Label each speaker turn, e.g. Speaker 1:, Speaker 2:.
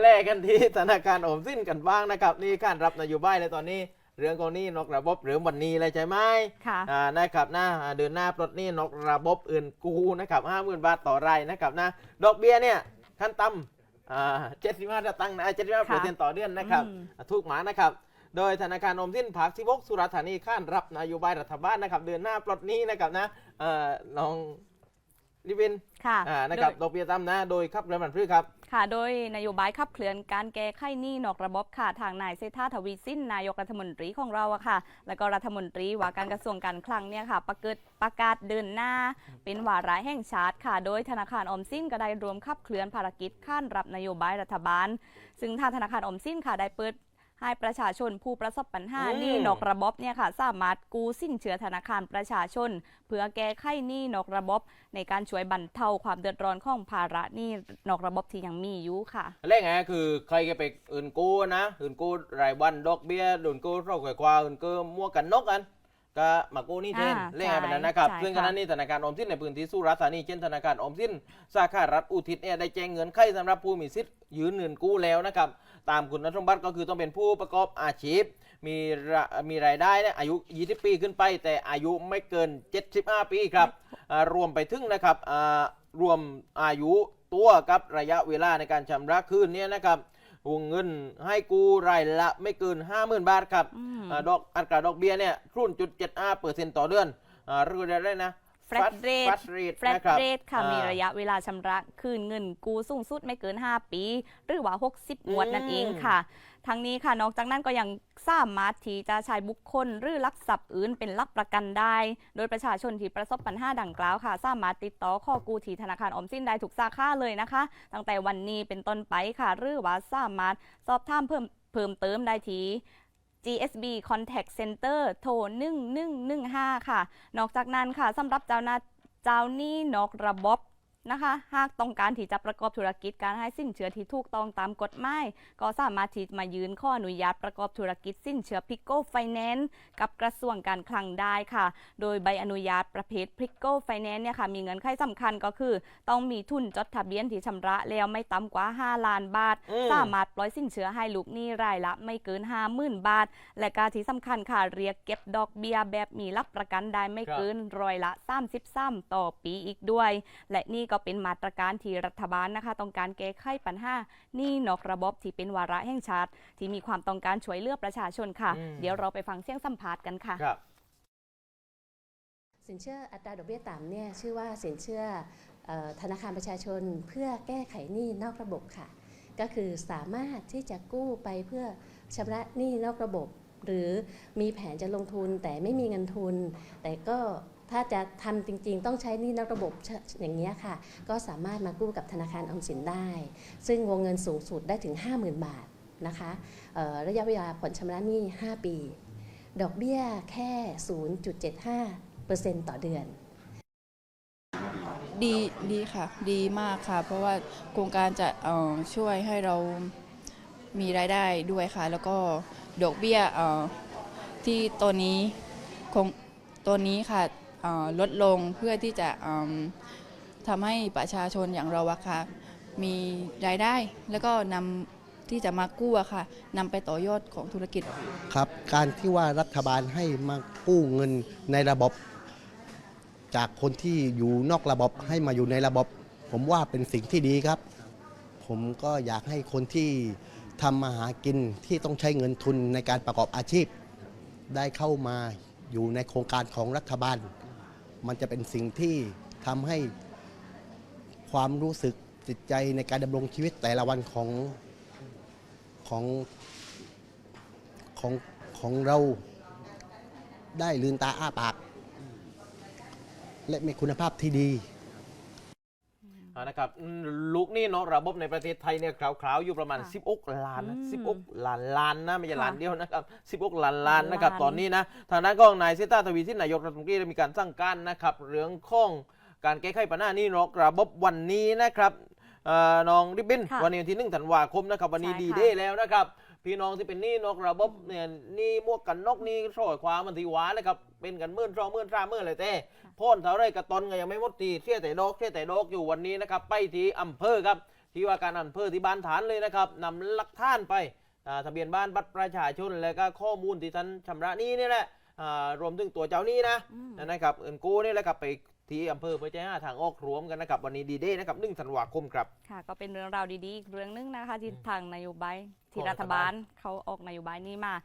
Speaker 1: แลกกันที่ธนาคารออมสินกันบ้างนะครับ นี่การรับนโยบายในตอนนี้ เรื่องของหนี้นอกระบบหรือวันนี้เลยใช่ไหม
Speaker 2: ค่ะ
Speaker 1: อ่านะครับนะอ่าเดือนหน้าปลดหนี้นอกระบบอื่นกูนะครับห้าหมื่นบาทต่อรายนะครับนะดอกเบี้ยเนี่ยขั้นต่ำอ่าเจ็ดสิบห้าตังค์นะเจ็ดสิบห้าเปอร์เซ็นต์ต่อเดือนนะครับ
Speaker 2: อืม
Speaker 1: ถูกหมานะครับโดยธนาคารออมสินภาคที่บกสุราษฎร์ธานีข้านรับนโยบายรัฐบาลนะครับ เดือนหน้าปลดหนี้นะครับนะเอ่อน้อง ลิวิน
Speaker 2: ค่ะ
Speaker 1: อ่านะครับ
Speaker 2: โดย
Speaker 1: ดอกเบี้ยต่ำนะ โดยขับเรือมันพืชครับ
Speaker 2: ค่ะ โดยนโยบายขับเคลื่อนการแก้ไขหนี้นอกระบบค่ะ ทางนายเศรษฐาทวีสินนายกรัฐมนตรีของเราอะค่ะ แล้วก็รัฐมนตรีว่าการกระทรวงการคลังเนี่ยค่ะ ประกาศประกาศเดินหน้า เป็นวาระแห่งชาติค่ะ โดยธนาคารออมสินก็ได้รวมขับเคลื่อนภารกิจข้านรับนโยบายรัฐบาล ซึ่งทางธนาคารออมสินค่ะได้เปิด ให้ประชาชนผู้ประสบปัญหา
Speaker 1: อืม
Speaker 2: หนี้นอกระบบเนี่ยค่ะสามารถกู้สินเชื่อธนาคารประชาชน เพื่อแก้ไขหนี้นอกระบบ ในการช่วยบรรเทาความเดือดร้อนของภาระหนี้นอกระบบที่ยังมีอยู่ค่ะ
Speaker 1: แรกไงคือใครก็ไปอื่นกู้นะอื่นกู้รายวันดอกเบี้ยอื่นกู้เท่าไหร่กว่าอื่นกู้มั่วกันนกกัน ก็มากู้หนี่แทน
Speaker 2: อ่า
Speaker 1: เรื่องไงแบบนั้นนะครับ
Speaker 2: ใช่
Speaker 1: ซึ่งข
Speaker 2: ค่ะ
Speaker 1: ณะนี้ธนาคารออมสินในพื้นที่สุราษฎร์ธานีเช่นธนาคารออมสินสาขารัฐอุทิศเนี่ยได้แจ้งเงินไขสำหรับผู้มีสิทธิ์ยืนเงินกู้แล้วนะครับ ตามคุณสมบัติก็คือต้องเป็นผู้ประกอบอาชีพ มีระมีรายได้เนี่ยอายุ 20 ปีขึ้นไป แต่อายุไม่เกิน 75 ปีครับอ่ารวมไปถึงนะครับอ่ารวมอายุตัวกับระยะเวลาในการชำระคืนเนี่ยนะครับ วงเงินให้กู้รายละไม่เกิน 50,000 บาทครับ
Speaker 2: อืม
Speaker 1: อ่าดอกอัตราดอกเบี้ยเนี่ยรุ่นจุดเจ็ดห้าเปอร์เซ็นต์ต่อเดือนอ่าเรีย กได้นะ
Speaker 2: flat rate
Speaker 1: flat rate
Speaker 2: flat
Speaker 1: นะครับ
Speaker 2: rate ค่ะ
Speaker 1: อ่ามี
Speaker 2: มีระยะเวลาชำระคืนเงินกู้สูงสุดไม่เกิน 5 ปี หรือว่า 60งวดนั่นเองค่ะ ทั้งนี้ค่ะนอกจากนั้นก็ยังสามารถที่จะใช้บุคคล หรือลักทรัพย์อื่นเป็นหลักประกันได้ โดยประชาชนที่ประสบปัญหาดังกล่าวค่ะ สามารถติดต่อข้อกู้ที่ธนาคารออมสินได้ทุกสาขาเลยนะคะ ตั้งแต่วันนี้เป็นต้นไปค่ะ หรือว่าสามารถสอบถามเพิ่มเพิ่มเติมได้ที่ GSB Contact Center โทร1115 ค่ะ นอกจากนั้นค่ะสำหรับเจ้าหน้าเจ้าหนี้นอกระบบ นะคะ หากต้องการที่จะประกอบธุรกิจการให้สินเชื่อที่ถูกต้องตามกฎหมายก็สามารถที่มายืนข้ออนุญาตประกอบธุรกิจสินเชื่อ Pico Finance กับกระทรวงการคลังได้ค่ะ โดยใบอนุญาตประเภท Pico Finance เนี่ยค่ะมีเงื่อนไขสำคัญก็คือ ต้องมีทุนจดทะเบียนที่ชำระแล้วไม่ต่ำกว่า 5 ล้านบาท
Speaker 1: อืม
Speaker 2: สามารถปล่อยสินเชื่อให้ลูกหนี้รายละไม่เกิน 50,000 บาท และการที่สำคัญค่ะเรียกเก็บดอกเบี้ยแบบมีรับประกันได้ไม่
Speaker 1: ครับ
Speaker 2: เกินร้อยละ33ต่อปีอีกด้วย และนี่ก็เป็นมาตรการที่รัฐบาลนะคะต้องการแก้ไขปัญหาหนี้นอกระบบที่เป็นวาระแห่งชาติ ที่มีความต้องการช่วยเหลือประชาชนค่ะ
Speaker 1: อืม
Speaker 2: เดี๋ยวเราไปฟังเสียงสัมภาษณ์กันค่ะ
Speaker 1: ครับ
Speaker 3: สินเชื่ออัตราดอกเบี้ยต่ำเนี่ยชื่อว่าสินเชื่อเออธนาคารประชาชนเพื่อแก้ไขหนี้นอกระบบค่ะ ก็คือสามารถที่จะกู้ไปเพื่อชำระหนี้นอกระบบ หรือมีแผนจะลงทุนแต่ไม่มีเงินทุน แต่ก็ ถ้าจะทำจริงๆ ต้องใช้นี้นอกระบบอย่างนี้ค่ะ ก็สามารถมากู้กับธนาคารออมสินได้ ซึ่งวงเงินสูงสุดได้ถึง 50,000 บาทนะคะระยะเวลาผ่อนชำระหนี้ 5 ปี ดอกเบี้ยแค่ 0.75เปอร์เซ็นต์ต่อเดือน
Speaker 4: ดีดีค่ะ ดีมากค่ะ เพราะว่าโครงการจะช่วยให้เรามีรายได้ด้วยค่ะ แล้วก็ดอกเบี้ยที่ตัวนี้คงตัวนี้ค่ะ ลดลงเพื่อที่จะทำให้ประชาชนอย่างเราอะค่ะมีรายได้แล้วก็นำที่จะมากู้อะค่ะนำไปต่อยอดของธุรกิจ
Speaker 5: ครับการที่ว่ารัฐบาลให้มากู้เงินในระบบ จากคนที่อยู่นอกระบบให้มาอยู่ในระบบ ผมว่าเป็นสิ่งที่ดีครับ ผมก็อยากให้คนที่ทำมาหากินที่ต้องใช้เงินทุนในการประกอบอาชีพ ได้เข้ามาอยู่ในโครงการของรัฐบาล มันจะเป็นสิ่งที่ทำให้ความรู้สึกจิตใจในการดำรงชีวิตแต่ละวันของของของของเราได้ลืนตาอ้าปาก และมีคุณภาพที่ดี
Speaker 1: นะครับอืมลูกหนี่เนาะระบบในประเทศไทยเนี่ยคราวๆอยู่ประมาณ
Speaker 2: ค่ะ
Speaker 1: 16 ล้านนะ
Speaker 2: อืม
Speaker 1: 16 ล้านล้านนะไม่ใช่
Speaker 2: ค่ะ
Speaker 1: ล้านเดียวนะครับ 16 ล้านล้านนะครับ
Speaker 2: ล้าน
Speaker 1: ตอนนี้นะทางด้านของนายเซตาทวีสินนายกรัฐมนตรีได้มีการสั่งการนะครับเรื่องของการแก้ไขปัญหานี่นอกระบบวันนี้นะครับเอ่อน้องริบบิน
Speaker 2: ค่ะ
Speaker 1: วันนี้วันที่หนึ่งธันวาคมนะครับวันนี้
Speaker 2: ใช่
Speaker 1: ดี
Speaker 2: ค่ะ
Speaker 1: เด้แล้วนะครับ พี่น้องที่เป็นหนี้นอกระบบเนี่ยหนี่มวกกันนอกหนี่ช่อยความมันทีหวาเลยครับเป็นกันมื่นสองมื่นสามมื่นเลยแต่พ่นเท่าไรกระตอนก็ยังไม่หมดทีเสียแต่ดอกเสียแต่ดอกอยู่วันนี้นะครับไปที่อำเภอครับ ที่ว่าการอำเภอที่บ้านฐานเลยนะครับนำหลักฐานไปอ่าทะเบียนบ้านบัตรประชาชนแล้วก็ข้อมูลที่ท่านชำระหนี้นี่แหละอ่ารวมถึงตัวเจ้าหนี้นะ
Speaker 2: อืม
Speaker 1: นะครับเอินกู้นี่แหละครับไป ที่อำเภอเพื่อจะหาทางออกรวมกันนะครับวันนี้ดีเด้นะครับหนึ่งธันวาคมครับ
Speaker 2: ค่ะก็เป็นเรื่องราวดีๆอีกเรื่องหนึงนะคะที่ทางนโยบายที่
Speaker 1: ของรั
Speaker 2: รั
Speaker 1: ฐ
Speaker 2: ฐ
Speaker 1: บา
Speaker 2: บา
Speaker 1: ล
Speaker 2: ลเขาออกนโยบายนี้มา